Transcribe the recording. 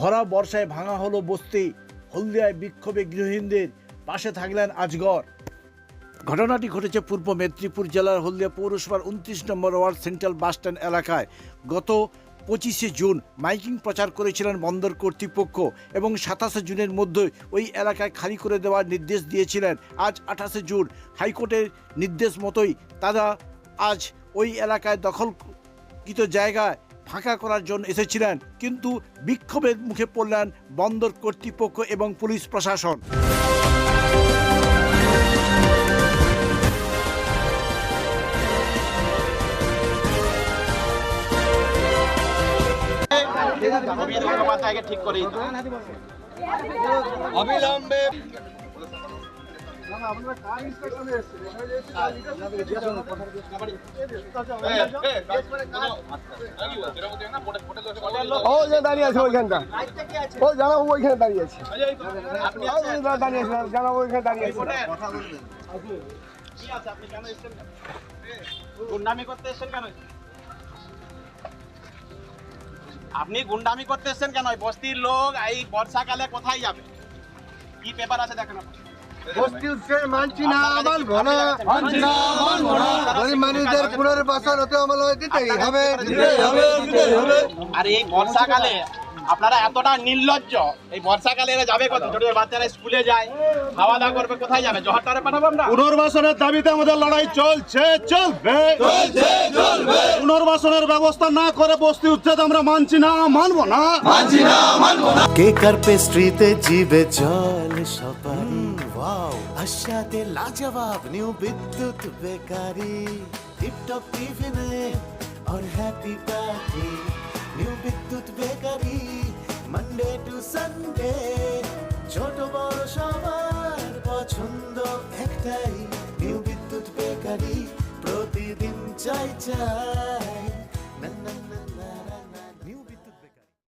ভরা বর্ষায় ভাঙা হলো বস্তি। হলদিয়ায় বিক্ষোভে গৃহহীনদের পাশে থাকলেন আজগর। ঘটনাটি ঘটেছে পূর্ব মেদিনীপুর জেলার হলদিয়া পৌরসভার উনত্রিশ নম্বর ওয়ার্ড সেন্ট্রাল বাসস্ট্যান্ড এলাকায়। গত পঁচিশে জুন মাইকিং প্রচার করেছিলেন বন্দর কর্তৃপক্ষ এবং সাতাশে জুনের মধ্যে ওই এলাকায় খালি করে দেওয়ার নির্দেশ দিয়েছিলেন। আজ আঠাশে জুন হাইকোর্টের নির্দেশ মতোই তারা আজ ওই এলাকায় দখলকৃত জায়গায় ফাঁকা করার জন্য এসেছিলেন কিন্তু বিক্ষোভের মুখে পড়লেন বন্দর কর্তৃপক্ষ এবং পুলিশ প্রশাসন। অবিলম্বে ও যে দাঁড়িয়ে আছে। ওইখানটা ও ওইখানে দাঁড়িয়ে আছে। দাঁড়িয়ে জানাব ওইখানে দাঁড়িয়ে আছে। এসেছেন? গুন্ডামি করতে এসেছেন কেন? আপনি গুন্ডামি করতে এসেছেন কেন? বস্তির লোক এই বর্ষাকালে কোথায় যাবে? কি পেপার আছে দেখেন আপনি। বস্তি উঠছে মানছি না মানবো না মানছি না মানবো না গরিব মানুষদের পুনর্বাসন হতে আমল দিতেই হবে। দিতেই হবে দিতেই হবে আর এই বর্ষাকালে আপনারা এতটা নির্লজ্জ এই বর্ষাকালে এরা যাবে কোথায়? ছোট বাচ্চারা স্কুলে যায় খাওয়া দাওয়া করবে কোথায় যাবে? জহরটারে পাঠাবো আমরা? পুনর্বাসনের দাবিতে আমাদের লড়াই চলছে চলবে। পুনর্বাসনের ব্যবস্থা না করে বস্তি উচ্ছেদ আমরা মানছি না মানবো না। কেকার পেস্ট্রিতে জিবে জল সপারি ওয়াও আশাতে লাজবাব নিউ বিদ্যুৎ বেকারি টিপটপ টিফিনে और happy party new Bidyut bakery Monday to Sunday ছোট বড় সবার পছন্দ একটাই নিউ বিদ্যুৎ বেকারি প্রতিদিন চাই চাই না না না